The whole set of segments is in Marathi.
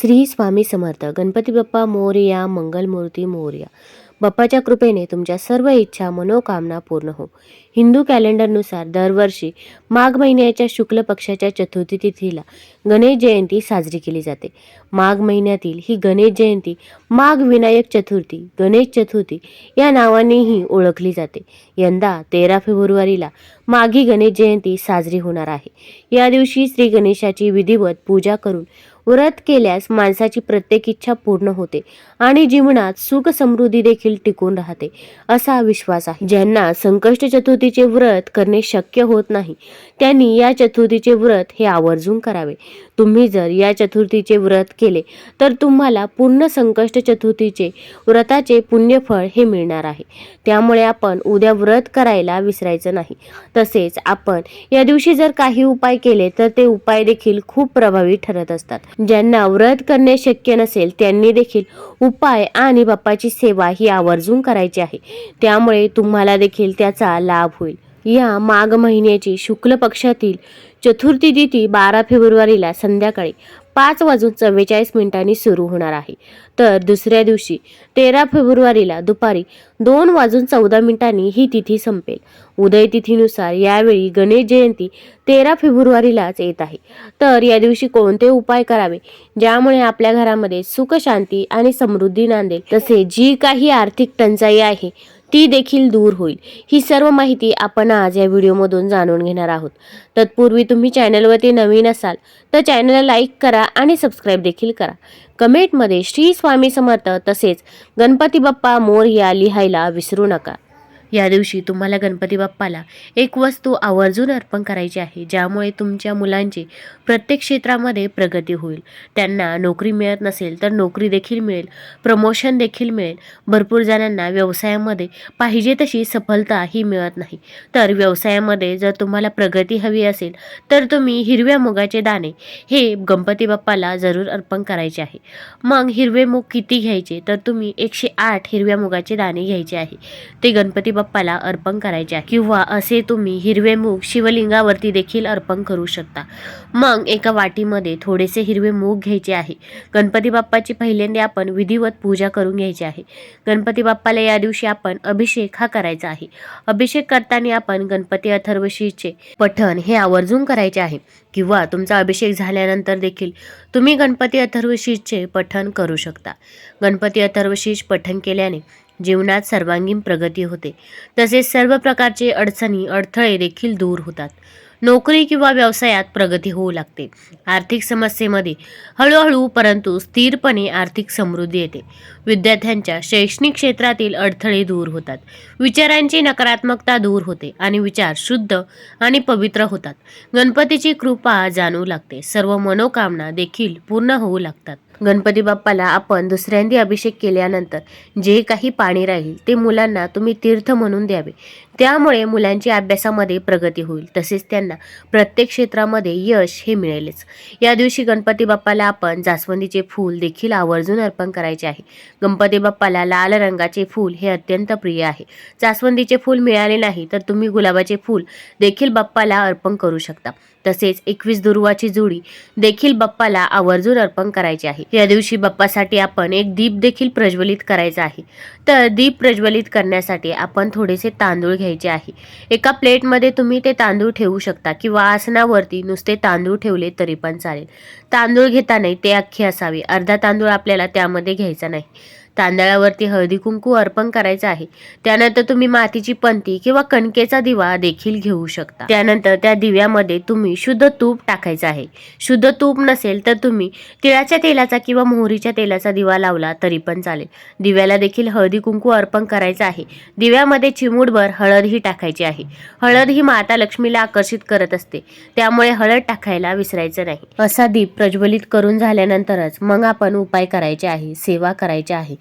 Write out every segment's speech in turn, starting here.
श्री स्वामी समर्थ. गणपती बाप्पा मोरया मंगलमूर्ती मोरया. बाप्पाच्या कृपेने तुमच्या सर्व इच्छा मनोकामना पूर्ण हो. हिंदू कॅलेंडरनुसार दरवर्षी माघ महिन्याच्या शुक्ल पक्षाच्या चतुर्थी तिथीला गणेश जयंती साजरी केली जाते. माघ महिन्यातील ही गणेश जयंती माघ विनायक चतुर्थी गणेश चतुर्थी या नावानेही ओळखली जाते. यंदा तेरा फेब्रुवारीला माघी गणेश जयंती साजरी होणार आहे. या दिवशी श्री गणेशाची विधिवत पूजा करून व्रत केल्यास माणसाची प्रत्येक इच्छा पूर्ण होते आणि जीवनात सुख समृद्धी देखील टिकून राहते असा विश्वास आहे. ज्यांना संकष्ट चतुर्थी चतुर्थीचे व्रत करणे शक्य होत नाही. त्यांनी या चतुर्थीचे व्रत हे आवर्जून करावे. तुम्ही जर या चतुर्थीचे व्रत केले तर तुम्हाला पूर्ण संकष्ट चतुर्थीचे व्रताचे पुण्यफळ हे मिळणार आहे. त्यामुळे आपण उद्या व्रत करायला विसरायचं नाही. तसेच आपण या दिवशी जर काही उपाय केले तर ते उपाय देखील खूप प्रभावी ठरत असतात. ज्यांना व्रत करणे शक्य नसेल त्यांनी देखील उपाय आणि बाप्पाची सेवा ही आवर्जून करायची आहे. त्यामुळे तुम्हाला देखील त्याचा लाभ होईल. या माघ महिन्याची शुक्ल पक्षातील चतुर्थी तिथी बारा फेब्रुवारीला संध्याकाळी पाच वाजून चव्वेचाळीस मिनिटांनी सुरू होणार आहे. तर दुसऱ्या दिवशी तेरा फेब्रुवारीला दुपारी दोन वाजून चौदा मिनिटांनी ही तिथी संपेल. उदय तिथीनुसार यावेळी गणेश जयंती तेरा फेब्रुवारीलाच येत आहे. तर या दिवशी कोणते उपाय करावे? ज्यामुळे आपल्या घरामध्ये सुख शांती आणि समृद्धी नांदेल. तसे जी काही आर्थिक टंचाई आहे ती देखील दूर होईल. ही सर्व माहिती आपण आज या व्हिडिओमधून जाणून घेणार आहोत. तत्पूर्वी तुम्ही चॅनलवरती नवीन असाल तर चॅनलला लाईक करा आणि सबस्क्राईब देखील करा. कमेंटमध्ये श्री स्वामी समर्थ तसेच गणपती बाप्पा मोर या लिहायला विसरू नका. या दिवशी तुम्हाला गणपती बाप्पाला एक वस्तू आवर्जून अर्पण करायची आहे ज्यामुळे तुमच्या मुलांची प्रत्येक क्षेत्रामध्ये प्रगती होईल. त्यांना नोकरी मिळत नसेल तर नोकरी देखील मिळेल प्रमोशन देखील मिळेल. भरपूर जणांना व्यवसायामध्ये पाहिजे तशी सफलता ही मिळत नाही. तर व्यवसायामध्ये जर तुम्हाला प्रगती हवी असेल तर तुम्ही हिरव्या मुगाचे दाणे हे गणपती बाप्पाला जरूर अर्पण करायचे आहे. मग हिरवे मूग किती घ्यायचे? तर तुम्ही एकशे आठ हिरव्या मुगाचे दाणे घ्यायचे आहे. ते गणपती बाप्पाला अर्पण करायचे आहे किंवा असे तुम्ही हिरवे मूग शिवलिंगावरती देखील अर्पण करू शकता. मग एका वाटीमध्ये थोडेसे हिरवे मूग घ्यायचे आहे. गणपती बाप्पाची पहिल्यांदा आपण विधिवत पूजा करून घ्यायची आहे. गणपती बाप्पाला या दिवशी आपण अभिषेक हा करायचा आहे. अभिषेक करताना आपण गणपती अथर्वशीचे पठण हे आवर्जून करायचे आहे किंवा तुमचा अभिषेक झाल्यानंतर देखील तुम्ही गणपती अथर्वशीचे पठण करू शकता. गणपती अथर्वशीष पठण केल्याने जीवनात सर्वांगीण प्रगती होते. तसेच सर्व प्रकारचे अडचणी अडथळे देखील दूर होतात. नोकरी किंवा व्यवसायात प्रगती होऊ लागते. आर्थिक समस्येमध्ये हळूहळू परंतु स्थिरपणे आर्थिक समृद्धी येते. विद्यार्थ्यांच्या शैक्षणिक क्षेत्रातील अडथळे दूर होतात. विचारांची नकारात्मकता दूर होते आणि विचार शुद्ध आणि पवित्र होतात. गणपतीची कृपा जाणवू लागते. सर्व मनोकामना देखील पूर्ण होऊ लागतात. गणपती बाप्पाला आपण दुसऱ्यांदी अभिषेक केल्यानंतर जे काही पाणी राहील ते मुलांना तुम्ही तीर्थ म्हणून द्यावे. त्यामुळे मुलांची अभ्यासामध्ये प्रगती होईल. तसेच त्यांना प्रत्येक क्षेत्रामध्ये यश हे मिळेलच. या दिवशी गणपती बाप्पाला आपण जास्वंदीचे फूल देखील आवर्जून अर्पण करायचे आहे. गणपती बाप्पाला लाल रंगाचे फूल हे अत्यंत प्रिय आहे. जास्वंदीचे फूल मिळाले नाही तर तुम्ही गुलाबाचे फूल देखील बाप्पाला अर्पण करू शकता. तसेच एकवीस दुर्वाची जुडी देखील बाप्पाला आवर्जून अर्पण करायची आहे. या दिवशी बाप्पासाठी आपण एक दीप देखील प्रज्वलित करायचा आहे. तर दीप प्रज्वलित करण्यासाठी आपण थोडेसे तांदूळ घ्यायचे आहे. एका प्लेटमध्ये तुम्ही ते तांदूळ ठेवू शकता किंवा आसनावरती नुसते तांदूळ ठेवले तरी पण चालेल. तांदूळ घेताना ते अख्खे असावे. अर्धा तांदूळ आपल्याला त्यामध्ये घ्यायचा नाही. तांदळावरती हळदी कुंकू अर्पण करायचं आहे. त्यानंतर तुम्ही मातीची पंती किंवा कणकेचा दिवा देखील घेऊ शकता. त्यानंतर त्या दिव्यामध्ये तुम्ही शुद्ध तूप टाकायचं आहे. शुद्ध तूप नसेल तर तुम्ही तिळाच्या तेलाचा किंवा मोहरीच्या तेलाचा दिवा लावला तरी पण चालेल. दिव्याला देखील हळदी कुंकू अर्पण करायचं आहे. दिव्यामध्ये चिमूडभर हळद ही टाकायची आहे. हळद ही माता लक्ष्मीला आकर्षित करत असते. त्यामुळे हळद टाकायला विसरायचं नाही. असा दीप प्रज्वलित करून झाल्यानंतरच मग आपण उपाय करायचे आहे सेवा करायची आहे.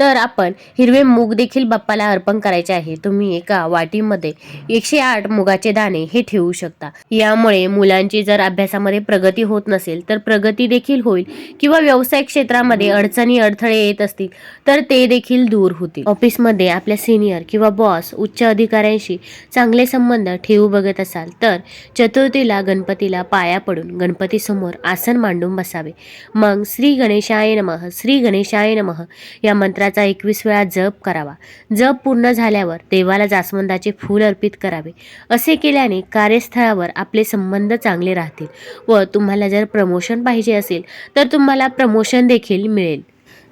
तर आपण हिरवे मूग देखील बाप्पाला अर्पण करायचे आहे. तुम्ही एका वाटीमध्ये एकशे आठ मुगाचे दाणे हे ठेवू शकता. यामुळे मुलांची जर अभ्यासामध्ये प्रगती होत नसेल तर प्रगती देखील होईल किंवा व्यवसाय क्षेत्रामध्ये अडचणी अडथळे येत असतील तर ते देखील दूर होतील. ऑफिसमध्ये आपल्या सिनियर किंवा बॉस उच्च अधिकाऱ्यांशी चांगले संबंध ठेवू बघत असाल तर चतुर्थीला गणपतीला पाया पडून गणपती समोर आसन मांडून बसावे. मग श्री गणेशाय नमः श्री गणेशाय नमः या मंत्राचा एकवीस वेळा जप करावा. जप पूर्ण झाल्यावर देवाला जास्वंदाचे फूल अर्पित करावे. असे केल्याने कार्यस्थळावर आपले संबंध चांगले राहतील व तुम्हाला जर प्रमोशन पाहिजे असेल तर तुम्हाला प्रमोशन देखील मिळेल.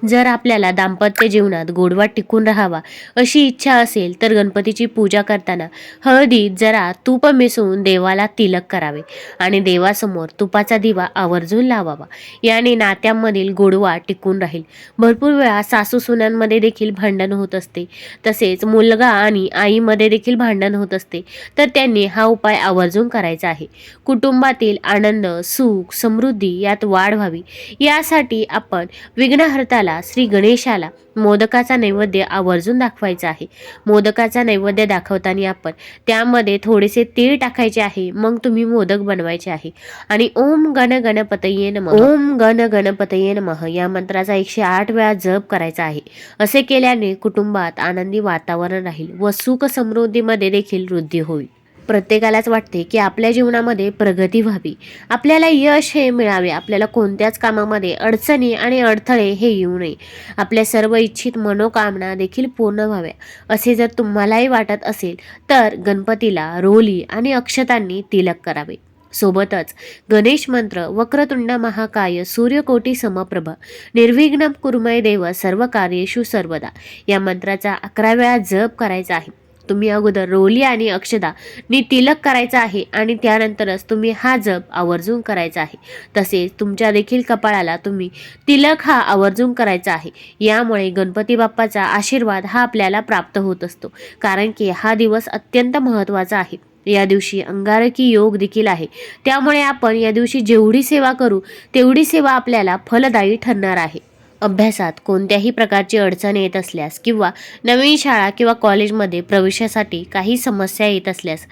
जर आपल्याला दाम्पत्य जीवनात गोडवा टिकून राहावा अशी इच्छा असेल तर गणपतीची पूजा करताना हळदीत जरा तूप मिसळून देवाला तिलक करावे आणि देवासमोर तुपाचा दिवा आवर्जून लावावा. याने नात्यांमधील गोडवा टिकून राहील. भरपूर वेळा सासू सुनांमध्ये देखील भांडण होत असते. तसेच मुलगा आणि आईमध्ये देखील भांडण होत असते. तर त्यांनी हा उपाय आवर्जून करायचा आहे. कुटुंबातील आनंद सुख समृद्धी यात वाढ व्हावी. यासाठी आपण विघ्नहर्ताला श्री गणेशाला मोदकाचा नैवेद्य आवर्जून दाखवायचा आहे. मोदकाचा नैवेद्य दाखवताना आपण त्यामध्ये थोडेसे तीळ टाकायचे आहे मग तुम्ही मोदक बनवायचे आहे. आणि ओम गण गणपतये नम. ओम गण गणपतये नमः. या मंत्राचा एकशे आठ वेळा जप करायचा आहे. असे केल्याने कुटुंबात आनंदी वातावरण राहील व सुख समृद्धीमध्ये देखील वृद्धी होईल. प्रत्येकालाच वाटते की आपल्या जीवनामध्ये प्रगती व्हावी. आपल्याला यश हे मिळावे. आपल्याला कोणत्याच कामामध्ये अडचणी आणि अडथळे हे येऊ नये. आपल्या सर्व इच्छित मनोकामना देखील पूर्ण व्हाव्या. असे जर तुम्हालाही वाटत असेल तर गणपतीला रोली आणि अक्षतांनी तिलक करावे. सोबतच गणेश मंत्र वक्रतुंड महाकाय सूर्यकोटी समप्रभ निर्विघ्न कुर्मय देव सर्व कार्येषु सर्वदा. या मंत्राचा अकरा वेळा जप करायचा आहे. तुम्ही अगोदर रोली आणि अक्षदा नी तिलक करायचा आहे आणि त्यानंतरच तुम्ही हा जप आवर्जून करायचा आहे. तसेच तुमच्या देखील कपाळाला तुम्ही तिलक हा आवर्जून करायचा आहे. यामुळे गणपती बाप्पाचा आशीर्वाद हा आपल्याला प्राप्त होत असतो. कारण की हा दिवस अत्यंत महत्त्वाचा आहे. या दिवशी अंगारकी योग देखील आहे. त्यामुळे आपण या दिवशी जेवढी सेवा करू तेवढी सेवा आपल्याला फलदायी ठरणार आहे. अभ्यासात कोणत्याही प्रकारची अडचण येत असल्यास किंवा नवीन शाळा किंवा कॉलेजमध्ये प्रवेशासाठी काही समस्या येत असल्यास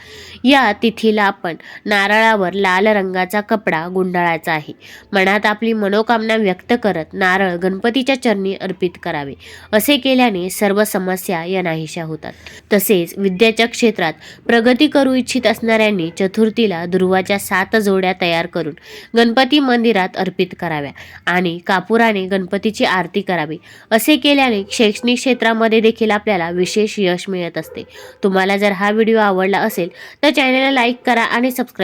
या तिथीला आपण नारळावर लाल रंगाचा कपडा गुंडाळायचा आहे. मनात आपली मनोकामना व्यक्त करत नारळ गणपतीच्या चरणी अर्पित करावे. असे केल्याने सर्व समस्या या नाहीशा होतात. तसेच विद्याच्या क्षेत्रात प्रगती करू इच्छित असणाऱ्यांनी चतुर्थीला दुर्वाच्या सात जोड्या तयार करून गणपती मंदिरात अर्पित कराव्या आणि कापुराने गणपतीची आरती करावी. असे केल्याने शैक्षणिक क्षेत्रामध्ये देखील आपल्याला विशेष यश मिळत असते. तुम्हाला जर हा व्हिडिओ आवडला असेल तर चॅनलला लाईक करा आणि सबस्क्राईब